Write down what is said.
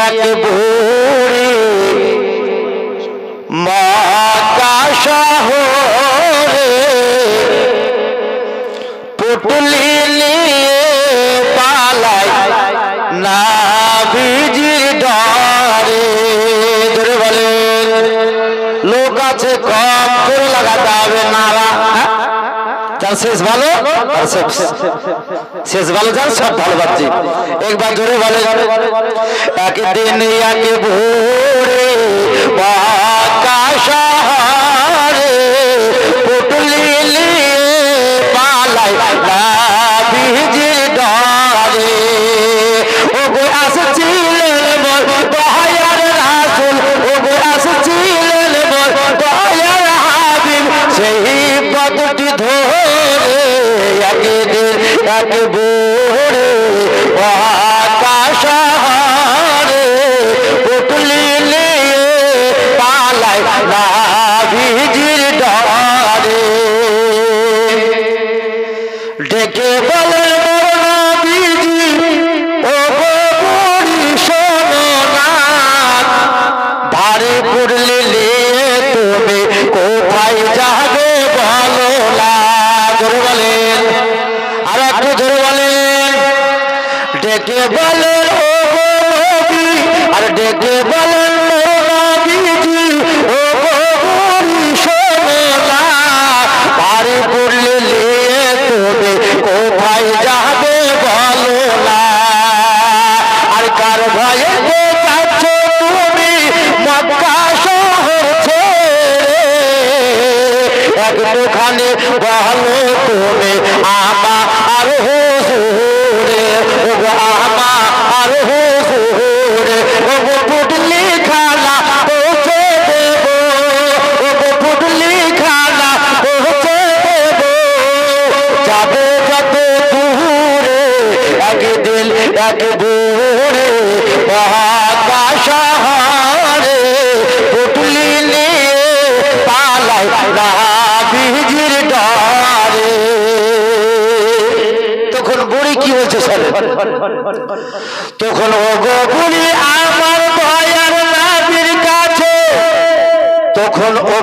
এক ভরে মক্কা শহরে পুটুলি নিয়ে পালায় নাবিজির ডরে ধরে বলেন শেষ ভালো? শেষ- ভালো সব ভালো পাচ্ছি একবার জোরে বলে একদিন এক ভোরে বাঁকা শহরে পুটলি পালাই এক ভোরে আকাশ হারে পুটলি নিয়ে পালায় না ভিজির ডরে ডেকে বলে যাচ্ছ তুমি মক্কা শহর ছেড়ে একটুখানি বলো তুমি আমা আর হুজুরে ও গো আমা আর হুজুরে ও গো পুটলি খানা পৌঁছে দেব। পুটলি খানা পৌঁছে দেব। যাবে যত দূরে এক দূরে মহাকাশ পুটলি নিয়ে পালাই না বিজির ডরে বুড়ি কি হয়েছে স্যার? তখন ও গো বুড়ি আমার ভয়ার নাবির কাছে। তখন ও